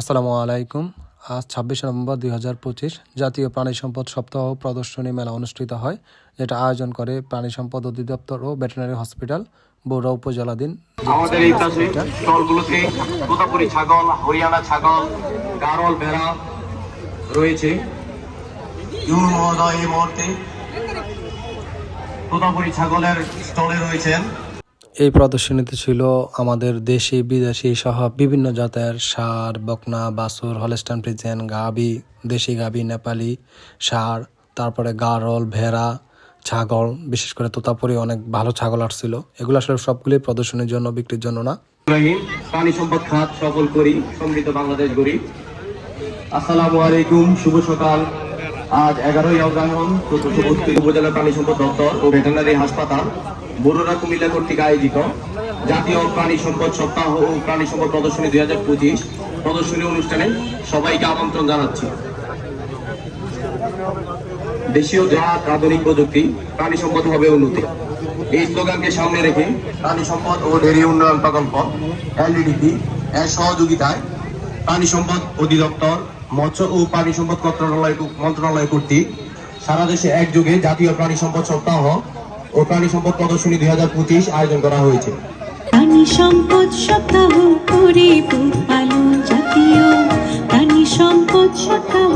আসসালামু আলাইকুম। আজ ছাব্বিশে নভেম্বর দুই হাজার পঁচিশ জাতীয় প্রাণী সম্পদ সপ্তাহ প্রদর্শনী মেলা অনুষ্ঠিত হয় যেটা আয়োজন করে প্রাণী সম্পদ অধিদপ্তর ও ভেটেরিনারি হসপিটাল বৌরা উপজেলাধীন আমাদের এই স্টলগুলোতে তোতাপুরি ছাগল হরিয়ানা ছাগল গারল ভেড়া রয়েছে। এই মুহূর্তে তোতাপুরি ছাগলের স্টলে রয়েছেন। এই প্রদর্শনীতে ছিল আমাদের দেশি, বিদেশি সহ বিভিন্ন জাতের সার, বকনা বাসুর হলেস্টান ফ্রিজেন গাবি, দেশি গাবি, নেপালি সার, তারপরে গারল, ভেড়া, ছাগল, বিশেষ করে তোতাপুরি অনেক ভালো ছাগল আসছিল। এগুলো আসলে সবগুলি প্রদর্শনীর জন্য, বিক্রির জন্য না। প্রাণী সম্পদ খাত, সফল করি, সমৃদ্ধ বাংলাদেশ গড়ি। আসসালামু আলাইকুম, শুভ সকাল। আজ এগারোই অগ্রহণ উপজেলা প্রাণী সম্পদ দপ্তর ও ভেটেরিনারি হাসপাতাল বরুণা কুমিল্লা কর্তৃক আয়োজিত জাতীয় প্রাণী সম্পদ সপ্তাহ ও প্রাণী সম্পদ প্রদর্শনী দুই হাজার পঁচিশ প্রদর্শনী অনুষ্ঠানে সবাইকে আমন্ত্রণ জানাচ্ছি। দেশীয় জাত, আধুনিক প্রযুক্তি, প্রাণী সম্পদ হবে উন্নতি। এই স্লোগানকে সামনে রেখে প্রাণী সম্পদ ও ডেয়ারি উন্নয়ন প্রকল্প এলডিডিপি এর সহযোগিতায় প্রাণী সম্পদ অধিদপ্তর মৎস্য ও প্রাণী সম্পদ মন্ত্রণালয় কর্তৃক সারা দেশে একযোগে জাতীয় প্রাণী সম্পদ সপ্তাহ ও প্রাণী সম্পদ প্রদর্শনী দুই হাজার পঁচিশ আয়োজন করা হয়েছে। প্রাণী সম্পদ সপ্তাহ জাতীয়। প্রাণী সম্পদ সপ্তাহ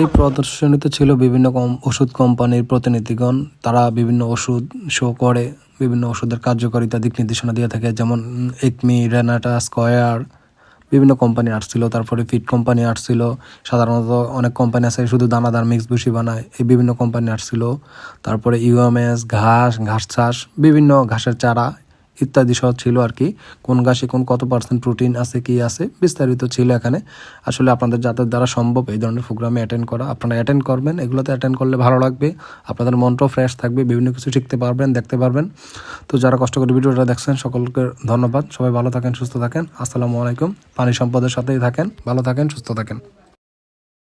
এই প্রদর্শনীতে ছিল বিভিন্ন ওষুধ কোম্পানির প্রতিনিধিগণ। তারা বিভিন্ন ওষুধ শো করে, বিভিন্ন ওষুধের কার্যকারিতা দিক নির্দেশনা দিয়ে থাকে, যেমন একমি, রেনাটা, স্কয়ার বিভিন্ন কোম্পানি আসছিল তারপরে ফিট কোম্পানি আসছিল সাধারণত অনেক কোম্পানি আছে শুধু দানাদার মিক্স ভুসি বানায়, এই বিভিন্ন কোম্পানি আসছিল তারপরে ইউএমএস ঘাস ঘাস চাষ, বিভিন্ন ঘাসের চারা ইত্যাদি সহ ছিল আর কি। কোন ঘাসে কোন কত পার্সেন্ট প্রোটিন আছে, কি আছে, বিস্তারিত ছিল এখানে। আসলে আপনাদের যাদের দ্বারা সম্ভব এই ধরনের প্রোগ্রামে অ্যাটেন্ড করা, আপনারা অ্যাটেন্ড করবেন, এগুলোতে অ্যাটেন্ড করলে ভালো লাগবে। আপনাদের মনটাও ফ্রেশ থাকবে, বিভিন্ন কিছু শিখতে পারবেন, দেখতে পারবেন। তো যারা কষ্ট করে ভিডিওটা দেখছেন, সকলকে ধন্যবাদ। সবাই ভালো থাকেন, সুস্থ থাকেন। আসসালামু আলাইকুম। পানি সম্পদের সাথেই থাকেন। ভালো থাকেন, সুস্থ থাকেন।